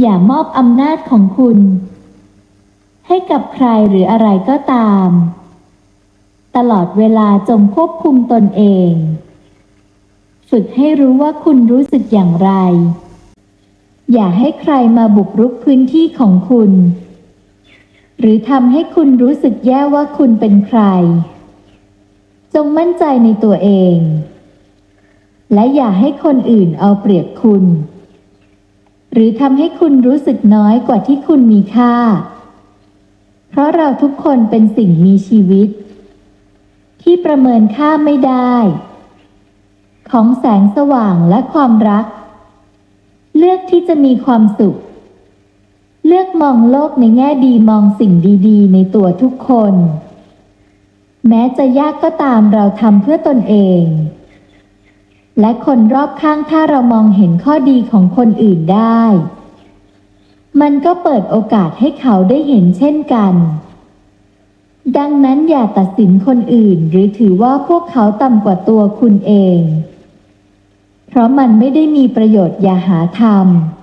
อย่ามอบอำนาจของคุณ ให้กับใครหรืออะไรก็ตาม ตลอดเวลาจงควบคุมตนเอง ฝึกให้รู้ว่าคุณรู้สึกอย่างไร อย่าให้ใครมาบุกรุกพื้นที่ของคุณ หรือทำให้คุณรู้สึกแย่ว่าคุณเป็นใคร จงมั่นใจในตัวเอง และอย่าให้คนอื่นเอาเปรียบคุณ หรือทำให้คุณรู้สึกน้อยกว่าที่คุณมีค่า เพราะเราทุกคนเป็นสิ่งมีชีวิต ที่ประเมินค่าไม่ได้ ของแสงสว่างและความรัก เลือกที่จะมีความสุข เลือกมองโลกในแง่ดีมองสิ่งดีๆ ในตัวทุกคน แม้จะยากก็ตามเราทำเพื่อตนเอง และคนรอบข้างถ้าเรามองเห็นข้อดีของคนอื่นได้ มันก็เปิดโอกาสให้เขาได้เห็นเช่นกัน ดังนั้นอย่าตัดสินคนอื่นหรือถือว่าพวกเขาต่ำกว่าตัวคุณเอง เพราะมันไม่ได้มีประโยชน์อย่าหาทำ